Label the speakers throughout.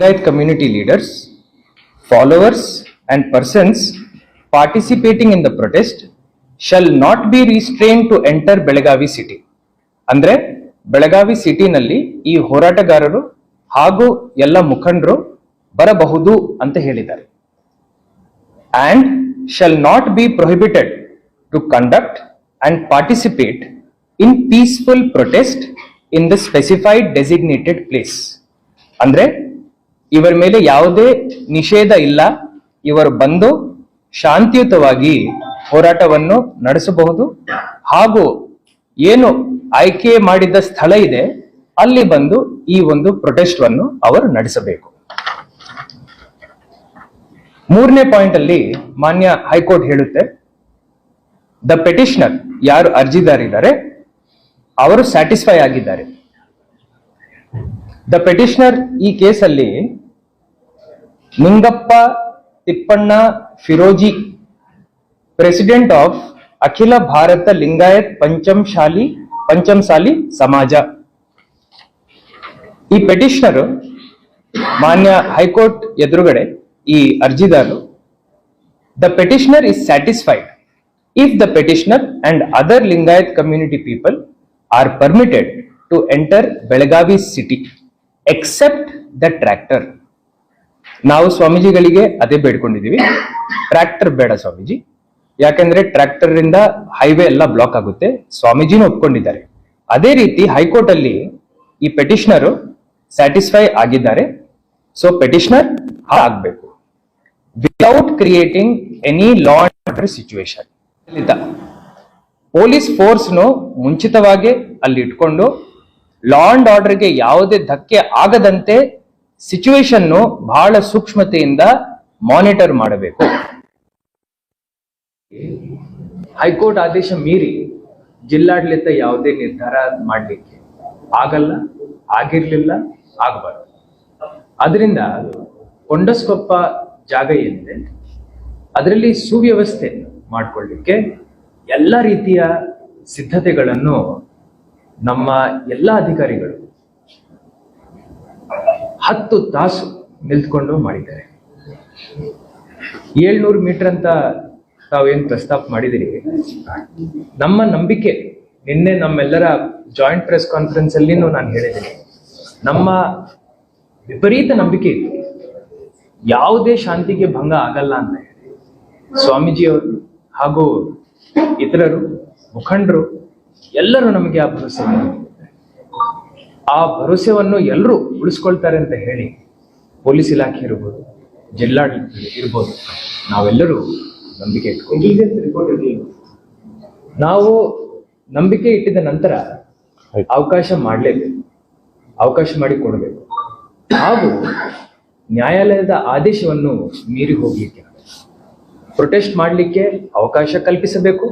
Speaker 1: Lingaite community leaders, followers, and persons participating in the protest shall not be restrained to enter Belagavi city ಅಂದ್ರೆ ಬೆಳಗಾವಿ ಸಿಟಿನಲ್ಲಿ ಈ ಹೋರಾಟಗಾರರು ಹಾಗೂ ಎಲ್ಲ ಮುಖಂಡರು ಬರಬಹುದು ಅಂತ ಹೇಳಿದ್ದಾರೆ and shall not be prohibited to conduct and participate in peaceful protest in the specified designated place. ಅಂದ್ರೆ ಇವರ ಮೇಲೆ ಯಾವುದೇ ನಿಷೇಧ ಇಲ್ಲ. ಇವರು ಬಂದು ಶಾಂತಿಯುತವಾಗಿ ಹೋರಾಟವನ್ನು ನಡೆಸಬಹುದು. ಹಾಗೂ ಏನು ಆಯ್ಕೆ ಮಾಡಿದ ಸ್ಥಳ ಇದೆ, ಅಲ್ಲಿ ಬಂದು ಈ ಒಂದು ಪ್ರೊಟೆಸ್ಟ್ ಅನ್ನು ಅವರು ನಡೆಸಬೇಕು. ಮೂರನೇ ಪಾಯಿಂಟ್ ಅಲ್ಲಿ ಮಾನ್ಯ ಹೈಕೋರ್ಟ್ ಹೇಳುತ್ತೆ, ದ ಪೆಟಿಷನರ್ ಯಾರು ಅರ್ಜಿದಾರಿದ್ದಾರೆ, ಅವರು ಸ್ಯಾಟಿಸ್ಫೈ ಆಗಿದ್ದಾರೆ. ದ ಪೆಟಿಷನರ್ ಈ ಕೇಸಲ್ಲಿ ನಿಂಗಪ್ಪ ತಿಪ್ಪಣ್ಣ ಫಿರೋಜಿ ಪ್ರೆಸಿಡೆಂಟ್ ಆಫ್ ಅಖಿಲ ಭಾರತ ಲಿಂಗಾಯತ್ ಪಂಚಮಶಾಲಿ, ಪಂಚಮಸಾಲಿ ಸಮಾಜ. ಈ ಪೆಟಿಷನರ್ ಮಾನ್ಯ ಹೈಕೋರ್ಟ್ ಎದುರುಗಡೆ ಈ ಅರ್ಜಿದಾರರು the petitioner is satisfied if the petitioner and other Lingayat community people are permitted to enter Belagavi city except the tractor ನಾವು ಸ್ವಾಮೀಜಿಗಳಿಗೆ ಅದೇ ಬೇಡ್ಕೊಂಡಿದೀವಿ ಟ್ರ್ಯಾಕ್ಟರ್ ಬೇಡ ಸ್ವಾಮೀಜಿ. ಯಾಕಂದ್ರೆ ಟ್ರ್ಯಾಕ್ಟರ್ ಇಂದ ಹೈವೇ ಎಲ್ಲ ಬ್ಲಾಕ್ ಆಗುತ್ತೆ. ಸ್ವಾಮೀಜಿನೂ ಒಪ್ಕೊಂಡಿದ್ದಾರೆ. ಅದೇ ರೀತಿ ಹೈಕೋರ್ಟ್ ಅಲ್ಲಿ ಈ ಪೆಟಿಷನರು ಸ್ಯಾಟಿಸ್ಫೈ ಆಗಿದ್ದಾರೆ. ಸೊ ಪೆಟಿಷನರ್ ಆಗ್ಬೇಕು without creating any law and order situation police ಫೋರ್ಸ್ನು ಮುಂಚಿತವಾಗಿ ಅಲ್ಲಿ ಇಟ್ಕೊಂಡು ಲಾ ಅಂಡ್ ಆರ್ಡರ್ಗೆ ಯಾವುದೇ ಧಕ್ಕೆ ಆಗದಂತೆ ಸಿಚುವೇಶನ್ ಬಹಳ ಸೂಕ್ಷ್ಮತೆಯಿಂದ ಮಾನಿಟರ್ ಮಾಡಬೇಕು. ಹೈಕೋರ್ಟ್ ಆದೇಶ ಮೀರಿ ಜಿಲ್ಲಾಡಳಿತ ಯಾವುದೇ ನಿರ್ಧಾರ ಮಾಡಲಿಕ್ಕೆ ಆಗಲ್ಲ, ಆಗಿರ್ಲಿಲ್ಲ, ಆಗಬಾರ್ದು. ಅದರಿಂದ ಕೊಂಡಸ್ಕೊಪ್ಪ ಜಾಗ ಏನಿದೆ ಅದರಲ್ಲಿ ಸುವ್ಯವಸ್ಥೆ ಮಾಡಿಕೊಳ್ಳಿಕ್ಕೆ ಎಲ್ಲ ರೀತಿಯ ಸಿದ್ಧತೆಗಳನ್ನು ನಮ್ಮ ಎಲ್ಲ ಅಧಿಕಾರಿಗಳು ಹತ್ತು ತಾಸು ನಿಲ್ತ್ಕೊಂಡು ಮಾಡಿದ್ದಾರೆ. ಏಳ್ನೂರು ಮೀಟರ್ ಅಂತ ತಾವೇನು ಪ್ರಸ್ತಾಪ ಮಾಡಿದಿರಿ? ನಮ್ಮ ನಂಬಿಕೆ, ನಿನ್ನೆ ನಮ್ಮೆಲ್ಲರ ಜಾಯಿಂಟ್ ಪ್ರೆಸ್ ಕಾನ್ಫರೆನ್ಸ್ ಅಲ್ಲಿ ನಾನು ಹೇಳಿದ್ದೀನಿ. ನಮ್ಮ ವಿಪರೀತ ನಂಬಿಕೆ ಇತ್ತು. ಯಾವುದೇ ಶಾಂತಿಗೆ ಭಂಗ ಆಗಲ್ಲ ಅಂತ ಸ್ವಾಮೀಜಿಯವರು ಹಾಗೂ ಇತರರು, ಮುಖಂಡರು ಎಲ್ಲರೂ ನಮಗೆ ಆ ಭರವಸೆ. ಆ ಭರವಸೆಯನ್ನು ಎಲ್ಲರೂ ಉಳಿಸ್ಕೊಳ್ತಾರೆ ಅಂತ ಹೇಳಿ ಪೊಲೀಸ್ ಇಲಾಖೆ ಇರ್ಬೋದು ಜಿಲ್ಲಾಡಳಿತ ಇರ್ಬೋದು ನಾವೆಲ್ಲರೂ ನಂಬಿಕೆ ಇಟ್ಕೊಂಡು ನಾವು ನಂಬಿಕೆ ಇಟ್ಟಿದ ನಂತರ ಅವಕಾಶ ಮಾಡಲೇಬೇಕು ಅವಕಾಶ ಮಾಡಿ ಕೊಡಬೇಕು. ಹಾಗೂ ನ್ಯಾಯಾಲಯದ ಆದೇಶವನ್ನು ಮೀರಿ ಹೋಗಲಿಕ್ಕೆ ಪ್ರೊಟೆಸ್ಟ್ ಮಾಡಲಿಕ್ಕೆ ಅವಕಾಶ ಕಲ್ಪಿಸಬೇಕು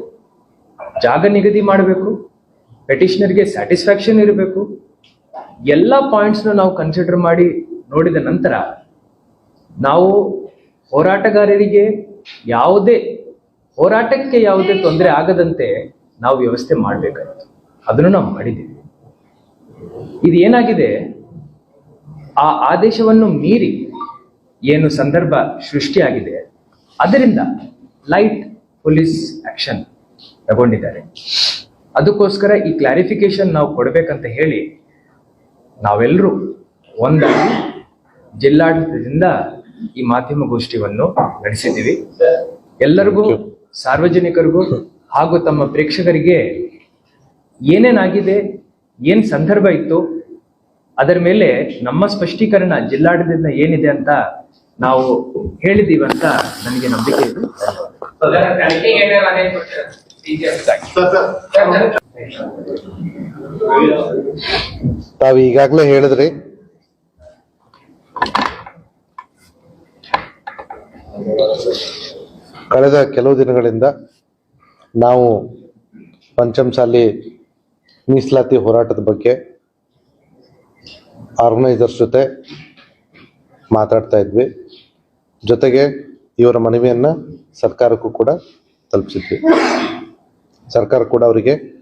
Speaker 1: ಜಾಗ ನಿಗದಿ ಮಾಡಬೇಕು ಪೆಟಿಷನರ್ಗೆ ಸ್ಯಾಟಿಸ್ಫ್ಯಾಕ್ಷನ್ ಇರಬೇಕು. ಎಲ್ಲ ಪಾಯಿಂಟ್ಸ್ನ ನಾವು ಕನ್ಸಿಡರ್ ಮಾಡಿ ನೋಡಿದ ನಂತರ ನಾವು ಹೋರಾಟಗಾರರಿಗೆ ಯಾವುದೇ, ಹೋರಾಟಕ್ಕೆ ಯಾವುದೇ ತೊಂದರೆ ಆಗದಂತೆ ನಾವು ವ್ಯವಸ್ಥೆ ಮಾಡಬೇಕಾಗಿತ್ತು. ಅದನ್ನು ನಾವು ಮಾಡಿದ್ದೀವಿ. ಇದು ಏನಾಗಿದೆ? ಆ ಆದೇಶವನ್ನು ಮೀರಿ ಏನು ಸಂದರ್ಭ ಸೃಷ್ಟಿಯಾಗಿದೆ. ಅದರಿಂದ ಲೈಟ್ ಪೊಲೀಸ್ ಆಕ್ಷನ್ ತಗೊಂಡಿದ್ದಾರೆ. ಅದಕ್ಕೋಸ್ಕರ ಈ ಕ್ಲಾರಿಫಿಕೇಶನ್ ನಾವು ಕೊಡಬೇಕಂತ ಹೇಳಿ ನಾವೆಲ್ಲರೂ ಒಂದಾಗಿ ಜಿಲ್ಲಾಡಳಿತದಿಂದ ಈ ಮಾಧ್ಯಮ ಗೋಷ್ಠಿಯನ್ನು ನಡೆಸಿದ್ದೀವಿ. ಎಲ್ಲರಿಗೂ ಸಾರ್ವಜನಿಕರಿಗೂ ಹಾಗೂ ತಮ್ಮ ಪ್ರೇಕ್ಷಕರಿಗೆ ಏನೇನಾಗಿದೆ ಏನ್ ಸಂದರ್ಭ ಇತ್ತು ಅದರ ಮೇಲೆ ನಮ್ಮ ಸ್ಪಷ್ಟೀಕರಣ ಜಿಲ್ಲಾಡಳಿತದಿಂದ ಏನಿದೆ ಅಂತ ನಾವು ಹೇಳಿದೀವಿ ಅಂತ ನನಗೆ ನಂಬಿಕೆ ಇದೆ.
Speaker 2: ತಾವು ಈಗಾಗಲೇ ಹೇಳಿದ್ರಿ. ಕಳೆದ ಕೆಲವು ದಿನಗಳಿಂದ ನಾವು ಪಂಚಮಸಾಲಿ ಮೀಸಲಾತಿ ಹೋರಾಟದ ಬಗ್ಗೆ ಆರ್ಗನೈಸರ್ಸ್ ಜೊತೆ ಮಾತಾಡ್ತಾ ಇದ್ವಿ. ಜೊತೆಗೆ ಇವರ ಮನವಿಯನ್ನು ಸರ್ಕಾರಕ್ಕೂ ಕೂಡ ತಲುಪಿಸಿದ್ವಿ. ಸರ್ಕಾರ ಕೂಡ ಅವರಿಗೆ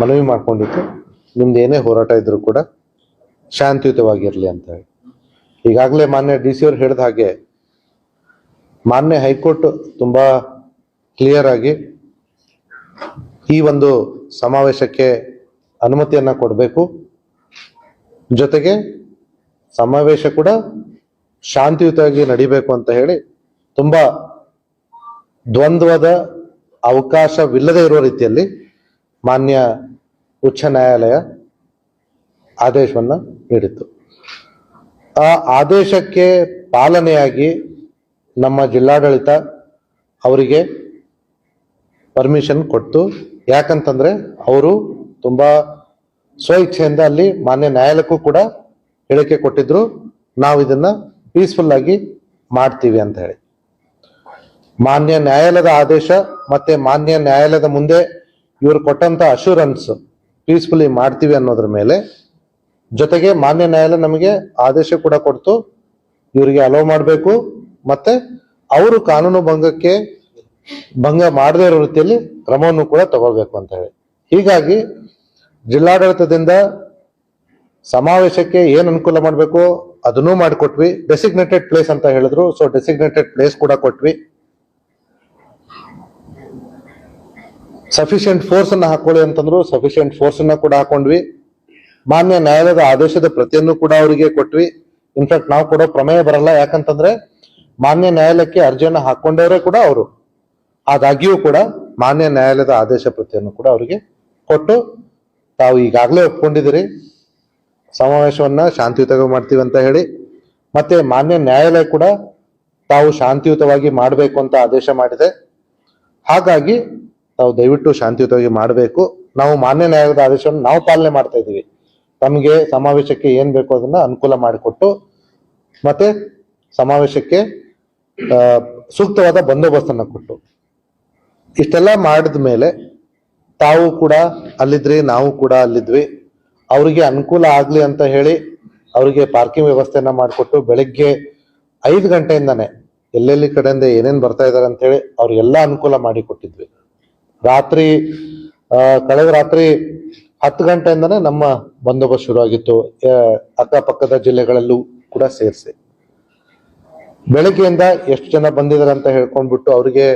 Speaker 2: ಮನವಿ ಮಾಡ್ಕೊಂಡಿತ್ತು ನಿಮ್ದು ಏನೇ ಹೋರಾಟ ಇದ್ರೂ ಕೂಡ ಶಾಂತಿಯುತವಾಗಿರಲಿ ಅಂತ ಹೇಳಿ. ಈಗಾಗಲೇ ಮಾನ್ಯ ಡಿ ಸಿ ಅವರು ಹೇಳಿದ ಹಾಗೆ ಮಾನ್ಯ ಹೈಕೋರ್ಟ್ ತುಂಬಾ ಕ್ಲಿಯರ್ ಆಗಿ ಈ ಒಂದು ಸಮಾವೇಶಕ್ಕೆ ಅನುಮತಿಯನ್ನ ಕೊಡಬೇಕು. ಜೊತೆಗೆ ಸಮಾವೇಶ ಕೂಡ ಶಾಂತಿಯುತವಾಗಿ ನಡಿಬೇಕು ಅಂತ ಹೇಳಿ ತುಂಬಾ ದ್ವಂದ್ವದ ಅವಕಾಶವಿಲ್ಲದೆ ಇರುವ ರೀತಿಯಲ್ಲಿ ಮಾನ್ಯ ಉಚ್ಚ ನ್ಯಾಯಾಲಯ ಆದೇಶವನ್ನು ನೀಡಿತ್ತು. ಆ ಆದೇಶಕ್ಕೆ ಪಾಲನೆಯಾಗಿ ನಮ್ಮ ಜಿಲ್ಲಾಡಳಿತ ಅವರಿಗೆ ಪರ್ಮಿಷನ್ ಕೊಟ್ಟು, ಯಾಕಂತಂದ್ರೆ ಅವರು ತುಂಬ ಸ್ವಇಚ್ಛೆಯಿಂದ ಅಲ್ಲಿ ಮಾನ್ಯ ನ್ಯಾಯಾಲಯಕ್ಕೂ ಕೂಡ ಹೇಳಿಕೆ ಕೊಟ್ಟಿದ್ರು. ನಾವು ಇದನ್ನ ಪೀಸ್ಫುಲ್ ಆಗಿ ಮಾಡ್ತೀವಿ ಅಂತ ಹೇಳಿ. ಮಾನ್ಯ ನ್ಯಾಯಾಲಯದ ಆದೇಶ ಮತ್ತೆ ಮಾನ್ಯ ನ್ಯಾಯಾಲಯದ ಮುಂದೆ ಇವರು ಕೊಟ್ಟಂತ ಅಶೂರೆನ್ಸ್ ಪೀಸ್ಫುಲಿ ಮಾಡ್ತೀವಿ ಅನ್ನೋದ್ರ ಮೇಲೆ ಜೊತೆಗೆ ಮಾನ್ಯ ನ್ಯಾಯಾಲಯ ನಮಗೆ ಆದೇಶ ಕೂಡ ಕೊಡ್ತು. ಇವರಿಗೆ ಅಲೋ ಮಾಡಬೇಕು. ಮತ್ತೆ ಅವರು ಕಾನೂನು ಭಂಗಕ್ಕೆ ಭಂಗ ಮಾಡದೇ ಇರೋ ರೀತಿಯಲ್ಲಿ ಕ್ರಮವನ್ನು ಕೂಡ ತಗೋಬೇಕು ಅಂತ ಹೇಳಿ. ಹೀಗಾಗಿ ಜಿಲ್ಲಾಡಳಿತದಿಂದ ಸಮಾವೇಶಕ್ಕೆ ಏನು ಅನುಕೂಲ ಮಾಡಬೇಕು ಅದನ್ನೂ ಮಾಡಿಕೊಟ್ವಿ. ಡೆಸಿಗ್ನೇಟೆಡ್ ಪ್ಲೇಸ್ ಅಂತ ಹೇಳಿದ್ರು. ಸೊ ಡೆಸಿಗ್ನೇಟೆಡ್ ಪ್ಲೇಸ್ ಕೂಡ ಕೊಟ್ವಿ. ಸಫಿಶಿಯಂಟ್ ಫೋರ್ಸ್ ಅನ್ನ ಹಾಕೊಳ್ಳಿ ಅಂತಂದ್ರು ಸಫಿಶಿಯಂಟ್ ಫೋರ್ಸ್ ಅನ್ನ ಕೂಡ ಹಾಕೊಂಡ್ವಿ. ಮಾನ್ಯ ನ್ಯಾಯಾಲಯದ ಆದೇಶದ ಪ್ರತಿಯನ್ನು ಕೂಡ ಅವರಿಗೆ ಕೊಟ್ವಿ. ಇನ್ಫ್ಯಾಕ್ಟ್ ನಾವು ಕೊಡೋ ಪ್ರಮೇಯ ಬರಲ್ಲ. ಯಾಕಂತಂದ್ರೆ ಮಾನ್ಯ ನ್ಯಾಯಾಲಯಕ್ಕೆ ಅರ್ಜಿಯನ್ನು ಹಾಕೊಂಡವರೇ ಕೂಡ ಅವರು. ಆದಾಗ್ಯೂ ಕೂಡ ಮಾನ್ಯ ನ್ಯಾಯಾಲಯದ ಆದೇಶ ಪ್ರತಿಯನ್ನು ಕೂಡ ಅವರಿಗೆ ಕೊಟ್ಟು ತಾವು ಈಗಾಗಲೇ ಒಪ್ಕೊಂಡಿದ್ದೀರಿ. ಸಮಾವೇಶವನ್ನ ಶಾಂತಿಯುತವಾಗಿ ಮಾಡ್ತೀವಿ ಅಂತ ಹೇಳಿ. ಮತ್ತೆ ಮಾನ್ಯ ನ್ಯಾಯಾಲಯ ಕೂಡ ತಾವು ಶಾಂತಿಯುತವಾಗಿ ಮಾಡಬೇಕು ಅಂತ ಆದೇಶ ಮಾಡಿದೆ. ಹಾಗಾಗಿ ತಾವು ದಯವಿಟ್ಟು ಶಾಂತಿಯುತವಾಗಿ ಮಾಡಬೇಕು. ನಾವು ಮಾನ್ಯ ನ್ಯಾಯಾಲಯದ ಆದೇಶವನ್ನು ನಾವು ಪಾಲನೆ ಮಾಡ್ತಾ ಇದ್ದೀವಿ. ತಮಗೆ ಸಮಾವೇಶಕ್ಕೆ ಏನು ಬೇಕೋ ಅದನ್ನ ಅನುಕೂಲ ಮಾಡಿಕೊಟ್ಟು, ಮತ್ತೆ ಸಮಾವೇಶಕ್ಕೆ ಸೂಕ್ತವಾದ ಬಂದೋಬಸ್ತನ್ನು ಕೊಟ್ಟು. ಇಷ್ಟೆಲ್ಲ ಮಾಡಿದ ಮೇಲೆ ತಾವು ಕೂಡ ಅಲ್ಲಿದ್ರಿ, ನಾವು ಕೂಡ ಅಲ್ಲಿದ್ವಿ. ಅವರಿಗೆ ಅನುಕೂಲ ಆಗ್ಲಿ ಅಂತ ಹೇಳಿ ಅವರಿಗೆ ಪಾರ್ಕಿಂಗ್ ವ್ಯವಸ್ಥೆಯನ್ನ ಮಾಡಿಕೊಟ್ಟು ಬೆಳಗ್ಗೆ ಐದು ಗಂಟೆಯಿಂದಾನೆ ಎಲ್ಲೆಲ್ಲಿ ಕಡೆಯಿಂದ ಏನೇನ್ ಬರ್ತಾ ಇದಾರೆ ಅಂತ ಹೇಳಿ ಅವ್ರಿಗೆಲ್ಲ ಅನುಕೂಲ ಮಾಡಿ ಕೊಟ್ಟಿದ್ವಿ. ರಾತ್ರಿ ಕಳೆದ ರಾತ್ರಿ ಹತ್ತು ಗಂಟೆಯಿಂದನೇ ನಮ್ಮ ಬಂದೋಬಸ್ತ್ ಶುರು ಆಗಿತ್ತು ಅಕ್ಕಪಕ್ಕದ ಜಿಲ್ಲೆಗಳಲ್ಲೂ ಕೂಡ ಸೇರಿಸಿ. ಬೆಳಗ್ಗೆಯಿಂದ ಎಷ್ಟು ಜನ ಬಂದಿದ್ದಾರೆ ಅಂತ ಹೇಳ್ಕೊಂಡ್ಬಿಟ್ಟು ಅವರಿಗೆ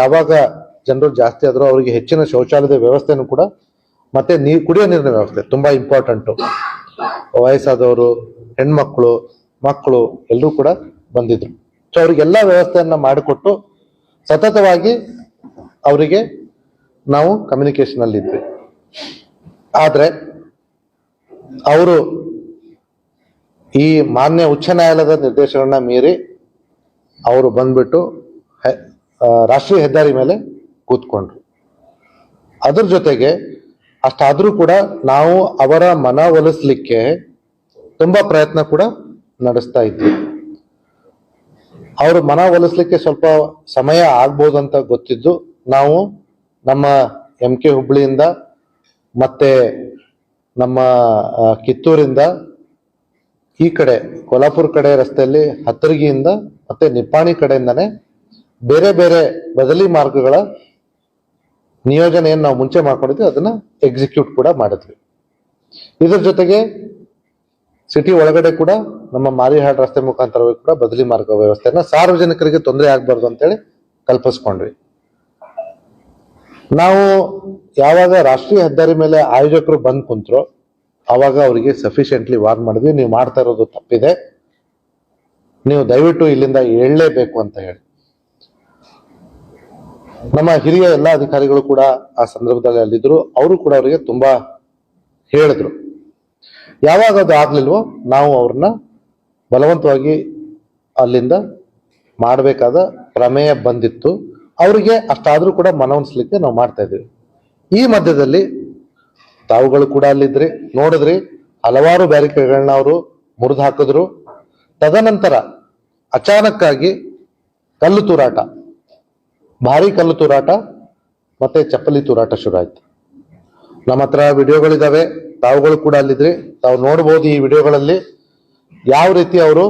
Speaker 2: ಯಾವಾಗ ಜನರು ಜಾಸ್ತಿ ಆದ್ರೂ ಅವರಿಗೆ ಹೆಚ್ಚಿನ ಶೌಚಾಲಯದ ವ್ಯವಸ್ಥೆನೂ ಕೂಡ ಮತ್ತೆ ನೀರು ಕುಡಿಯೋ ನೀರಿನ ವ್ಯವಸ್ಥೆ ತುಂಬಾ ಇಂಪಾರ್ಟೆಂಟು ವಯಸ್ಸಾದವರು, ಹೆಣ್ಮಕ್ಳು, ಮಕ್ಕಳು ಎಲ್ಲರೂ ಕೂಡ ಬಂದಿದ್ರು. ಸೊ ಅವ್ರಿಗೆಲ್ಲ ವ್ಯವಸ್ಥೆಯನ್ನ ಮಾಡಿಕೊಟ್ಟು ಸತತವಾಗಿ ಅವರಿಗೆ ನಾವು ಕಮ್ಯುನಿಕೇಶನ್ ಇದ್ವಿ ಆದ್ರೆ ಅವರು ಈ ಮಾನ್ಯ ಉಚ್ಚ ನ್ಯಾಯಾಲಯದ ನಿರ್ದೇಶನವನ್ನು ಮೀರಿ ಅವರು ಬಂದ್ಬಿಟ್ಟು ರಾಷ್ಟ್ರೀಯ ಹೆದ್ದಾರಿ ಮೇಲೆ ಕೂತ್ಕೊಂಡ್ರು. ಅದ್ರ ಜೊತೆಗೆ ಅಷ್ಟಾದರೂ ಕೂಡ ನಾವು ಅವರ ಮನ ಒಲಿಸ್ಲಿಕ್ಕೆ ತುಂಬಾ ಪ್ರಯತ್ನ ಕೂಡ ನಡೆಸ್ತಾ ಇದ್ವಿ. ಅವರು ಮನ ಒಲಿಸ್ಲಿಕ್ಕೆ ಸ್ವಲ್ಪ ಸಮಯ ಆಗ್ಬೋದು ಅಂತ ಗೊತ್ತಿದ್ದು ನಾವು ನಮ್ಮ ಎಂ ಕೆ ಹುಬ್ಳಿಯಿಂದ ಮತ್ತೆ ನಮ್ಮ ಕಿತ್ತೂರಿಂದ ಈ ಕಡೆ, ಕೊಲ್ಹಾಪುರ ಕಡೆ ರಸ್ತೆಯಲ್ಲಿ ಹತ್ತರಗಿಯಿಂದ ಮತ್ತೆ ನಿಪ್ಪಾಣಿ ಕಡೆಯಿಂದಾನೆ ಬೇರೆ ಬೇರೆ ಬದಲಿ ಮಾರ್ಗಗಳ ನಿಯೋಜನೆಯನ್ನು ನಾವು ಮುಂಚೆ ಮಾಡ್ಕೊಂಡಿದ್ವಿ, ಅದನ್ನ ಎಕ್ಸಿಕ್ಯೂಟ್ ಕೂಡ ಮಾಡಿದ್ವಿ. ಇದರ ಜೊತೆಗೆ ಸಿಟಿ ಒಳಗಡೆ ಕೂಡ ನಮ್ಮ ಮಾರಿಹಾಡ್ ರಸ್ತೆ ಮುಖಾಂತರವಾಗಿ ಕೂಡ ಬದಲಿ ಮಾರ್ಗ ವ್ಯವಸ್ಥೆಯನ್ನ ಸಾರ್ವಜನಿಕರಿಗೆ ತೊಂದರೆ ಆಗಬಾರ್ದು ಅಂತೇಳಿ ಕಲ್ಪಿಸ್ಕೊಂಡ್ವಿ. ನಾವು ಯಾವಾಗ ರಾಷ್ಟ್ರೀಯ ಹೆದ್ದಾರಿ ಮೇಲೆ ಆಯೋಜಕರು ಬಂದ್ ಕುಂತ್ರು, ಅವಾಗ ಅವರಿಗೆ ಸಫಿಶಿಯೆಂಟ್ಲಿ ವಾರ್ನ್ ಮಾಡಿದ್ವಿ. ನೀವು ಮಾಡ್ತಾ ಇರೋದು ತಪ್ಪಿದೆ. ನೀವು ದಯವಿಟ್ಟು ಇಲ್ಲಿಂದ ಹೇಳಲೇಬೇಕು ಅಂತ ಹೇಳಿ. ನಮ್ಮ ಹಿರಿಯ ಎಲ್ಲ ಅಧಿಕಾರಿಗಳು ಕೂಡ ಆ ಸಂದರ್ಭದಲ್ಲಿ ಅಲ್ಲಿದ್ರು ಅವರು ಕೂಡ ಅವರಿಗೆ ತುಂಬಾ ಹೇಳಿದ್ರು. ಯಾವಾಗ ಅದು ಆಗ್ಲಿಲ್ವೋ, ನಾವು ಅವ್ರನ್ನ ಬಲವಂತವಾಗಿ ಅಲ್ಲಿಂದ ಮಾಡಬೇಕಾದ ಪ್ರಮೇಯ ಬಂದಿತ್ತು. ಅವರಿಗೆ ಅಷ್ಟಾದರೂ ಕೂಡ ಮನವೊಲಿಸ್ಲಿಕ್ಕೆ ನಾವು ಮಾಡ್ತಾ ಇದ್ದೀವಿ ಈ ಮಧ್ಯದಲ್ಲಿ ತಾವುಗಳು ಕೂಡ ಅಲ್ಲಿದ್ರಿ. ನೋಡಿದ್ರಿ, ಹಲವಾರು ಬ್ಯಾರಿಕೇಡ್ಗಳನ್ನ ಅವರು ಮುರಿದು ಹಾಕಿದ್ರು. ತದನಂತರ ಅಚಾನಕ್ಕಾಗಿ ಕಲ್ಲು ತೂರಾಟ, ಭಾರಿ ಕಲ್ಲು ತೂರಾಟ ಮತ್ತೆ ಚಪ್ಪಲಿ ತೂರಾಟ ಶುರು ಆಯ್ತು ನಮ್ಮ ಹತ್ರ ವಿಡಿಯೋಗಳಿದ್ದಾವೆ ತಾವುಗಳು ಕೂಡ ಅಲ್ಲಿದ್ರಿ. ತಾವು ನೋಡ್ಬೋದು ಈ ವಿಡಿಯೋಗಳಲ್ಲಿ ಯಾವ ರೀತಿ ಅವರು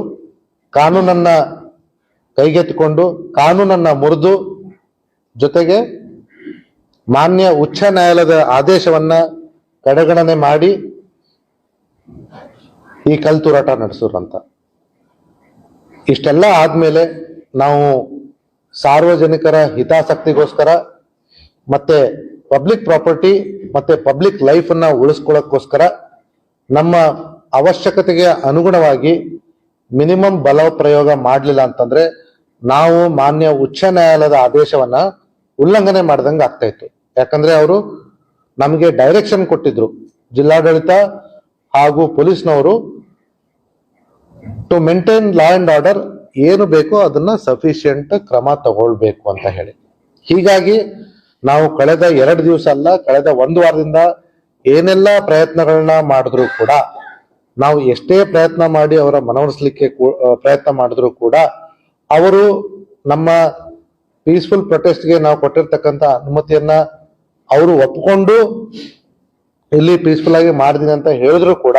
Speaker 2: ಕಾನೂನನ್ನ ಕೈಗೆತ್ತಿಕೊಂಡು, ಕಾನೂನನ್ನ ಮುರಿದು ಜೊತೆಗೆ ಮಾನ್ಯ ಉಚ್ಚ ನ್ಯಾಯಾಲಯದ ಆದೇಶವನ್ನ ಕಡೆಗಣನೆ ಮಾಡಿ ಈ ಕಲ್ ತೂರಾಟ ನಡೆಸೋರು ಅಂತ ಇಷ್ಟೆಲ್ಲ ಆದ್ಮೇಲೆ ನಾವು ಸಾರ್ವಜನಿಕರ ಹಿತಾಸಕ್ತಿಗೋಸ್ಕರ ಮತ್ತೆ ಪಬ್ಲಿಕ್ ಪ್ರಾಪರ್ಟಿ ಮತ್ತೆ ಪಬ್ಲಿಕ್ ಲೈಫ್ ಅನ್ನ ಉಳಿಸ್ಕೊಳ್ಳೋಕ್ಕೋಸ್ಕರ ನಮ್ಮ ಅವಶ್ಯಕತೆಗೆ ಅನುಗುಣವಾಗಿ ಮಿನಿಮಮ್ ಬಲ ಪ್ರಯೋಗ ಮಾಡಲಿಲ್ಲ ಅಂತಂದ್ರೆ ನಾವು ಮಾನ್ಯ ಉಚ್ಚ ನ್ಯಾಯಾಲಯದ ಆದೇಶವನ್ನ ಉಲ್ಲಂಘನೆ ಮಾಡ್ದಂಗೆ ಆಗ್ತಾ ಇತ್ತು. ಯಾಕಂದ್ರೆ ಅವರು ನಮಗೆ ಡೈರೆಕ್ಷನ್ ಕೊಟ್ಟಿದ್ರು. ಜಿಲ್ಲಾಡಳಿತ ಹಾಗೂ ಪೊಲೀಸ್ನವರು to maintain law and order ಏನು ಬೇಕೋ ಅದನ್ನ ಸಫಿಶಿಯಂಟ್ ಕ್ರಮ ತಗೊಳ್ಬೇಕು ಅಂತ ಹೇಳಿ. ಹೀಗಾಗಿ ನಾವು ಕಳೆದ ಎರಡು ದಿವಸ ಅಲ್ಲ, ಕಳೆದ ಒಂದು ವಾರದಿಂದ ಏನೆಲ್ಲ ಪ್ರಯತ್ನಗಳನ್ನ ಮಾಡಿದ್ರು ಕೂಡ, ನಾವು ಎಷ್ಟೇ ಪ್ರಯತ್ನ ಮಾಡಿ ಅವರ ಮನವೊಲಿಸ್ಲಿಕ್ಕೆ ಕೂ- ಪ್ರಯತ್ನ ಮಾಡಿದ್ರು ಕೂಡ, ಅವರು ನಮ್ಮ ಪೀಸ್ಫುಲ್ ಪ್ರೊಟೆಸ್ಟ್ಗೆ ನಾವು ಕೊಟ್ಟಿರ್ತಕ್ಕಂಥ ಅನುಮತಿಯನ್ನ ಅವರು ಒಪ್ಕೊಂಡು ಇಲ್ಲಿ ಪೀಸ್ಫುಲ್ ಆಗಿ ಮಾಡಿದೀನಿ ಅಂತ ಹೇಳಿದ್ರು ಕೂಡ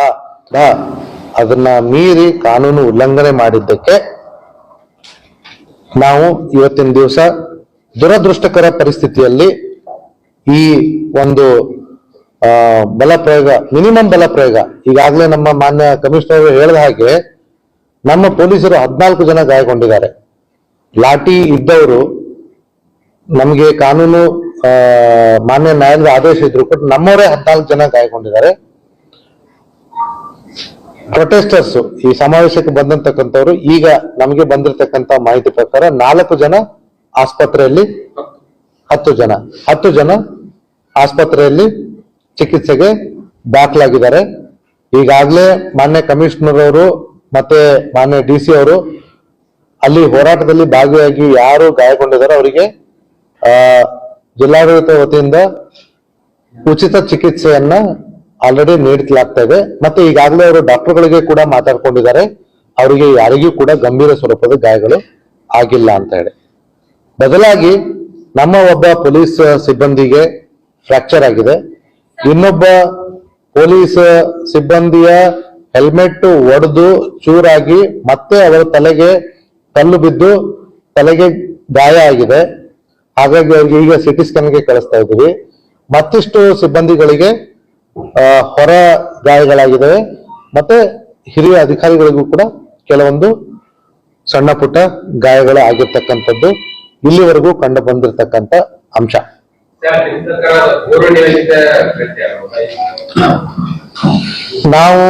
Speaker 2: ಅದನ್ನ ಮೀರಿ ಕಾನೂನು ಉಲ್ಲಂಘನೆ ಮಾಡಿದ್ದಕ್ಕೆ ನಾವು ಇವತ್ತಿನ ದಿವಸ ದುರದೃಷ್ಟಕರ ಪರಿಸ್ಥಿತಿಯಲ್ಲಿ ಈ ಒಂದು ಬಲ ಪ್ರಯೋಗ ಮಿನಿಮಮ್ ಬಲ ಪ್ರಯೋಗ ಈಗಾಗಲೇ ನಮ್ಮ ಮಾನ್ಯ ಕಮಿಷನರ್ ಹೇಳಿದ ಹಾಗೆ ನಮ್ಮ ಪೊಲೀಸರು ಹದಿನಾಲ್ಕು ಜನ ಗಾಯಗೊಂಡಿದ್ದಾರೆ. ಲಾಠಿ ಇದ್ದವರು ನಮಗೆ ಕಾನೂನು ಮಾನ್ಯ ನ್ಯಾಯಾಲಯದ ಆದೇಶ ಇದ್ರು ಕೂಡ ನಮ್ಮವರೇ ಹದಿನಾಲ್ಕು ಜನ ಗಾಯಗೊಂಡಿದ್ದಾರೆ. ಪ್ರೊಟೆಸ್ಟರ್ಸ್ ಈ ಸಮಾವೇಶಕ್ಕೆ ಬಂದಂತಕ್ಕಂಥವ್ರು ಈಗ ನಮಗೆ ಬಂದಿರತಕ್ಕಂತ ಮಾಹಿತಿ ಪ್ರಕಾರ ನಾಲ್ಕು ಜನ ಆಸ್ಪತ್ರೆಯಲ್ಲಿ, ಹತ್ತು ಜನ ಹತ್ತು ಜನ ಆಸ್ಪತ್ರೆಯಲ್ಲಿ ಚಿಕಿತ್ಸೆಗೆ ದಾಖಲಾಗಿದ್ದಾರೆ. ಈಗಾಗಲೇ ಮಾನ್ಯ ಕಮಿಷನರ್ ಅವರು ಮತ್ತೆ ಮಾನ್ಯ ಡಿ ಸಿ ಅವರು ಅಲ್ಲಿ ಹೋರಾಟದಲ್ಲಿ ಭಾಗಿಯಾಗಿ ಯಾರು ಗಾಯಗೊಂಡಿದ್ದಾರೆ ಅವರಿಗೆ ಜಿಲ್ಲಾಡಳಿತ ವತಿಯಿಂದ ಉಚಿತ ಚಿಕಿತ್ಸೆಯನ್ನ ಆಲ್ರೆಡಿ ನೀಡಲಾಗ್ತಾ ಇದೆ. ಮತ್ತೆ ಈಗಾಗಲೇ ಅವರು ಡಾಕ್ಟರ್ಗಳಿಗೆ ಕೂಡ ಮಾತಾಡ್ಕೊಂಡಿದ್ದಾರೆ. ಅವರಿಗೆ ಯಾರಿಗೂ ಕೂಡ ಗಂಭೀರ ಸ್ವರೂಪದ ಗಾಯಗಳು ಆಗಿಲ್ಲ ಅಂತ ಹೇಳಿ. ಬದಲಾಗಿ ನಮ್ಮ ಒಬ್ಬ ಪೊಲೀಸ್ ಸಿಬ್ಬಂದಿಗೆ ಫ್ರಾಕ್ಚರ್ ಆಗಿದೆ. ಇನ್ನೊಬ್ಬ ಪೊಲೀಸ್ ಸಿಬ್ಬಂದಿಯ ಹೆಲ್ಮೆಟ್ ಒಡೆದು ಚೂರಾಗಿ ಮತ್ತೆ ಅವರ ತಲೆಗೆ ಕಲ್ಲು ಬಿದ್ದು ತಲೆಗೆ ಗಾಯ ಆಗಿದೆ. ಹಾಗಾಗಿ ಅವ್ರಿಗೆ ಈಗ ಸಿಟಿ ಸ್ಕ್ಯಾನ್ಗೆ ಕಳಿಸ್ತಾ ಇದ್ದೀವಿ. ಮತ್ತಿಷ್ಟು ಸಿಬ್ಬಂದಿಗಳಿಗೆ ಹೊರ ಗಾಯಗಳಾಗಿದ್ದಾವೆ ಮತ್ತೆ ಹಿರಿಯ ಅಧಿಕಾರಿಗಳಿಗೂ ಕೂಡ ಕೆಲವೊಂದು ಸಣ್ಣ ಪುಟ್ಟ ಗಾಯಗಳು ಆಗಿರ್ತಕ್ಕಂಥದ್ದು ಇಲ್ಲಿವರೆಗೂ ಕಂಡು ಬಂದಿರತಕ್ಕಂತ ಅಂಶ. ನಾವು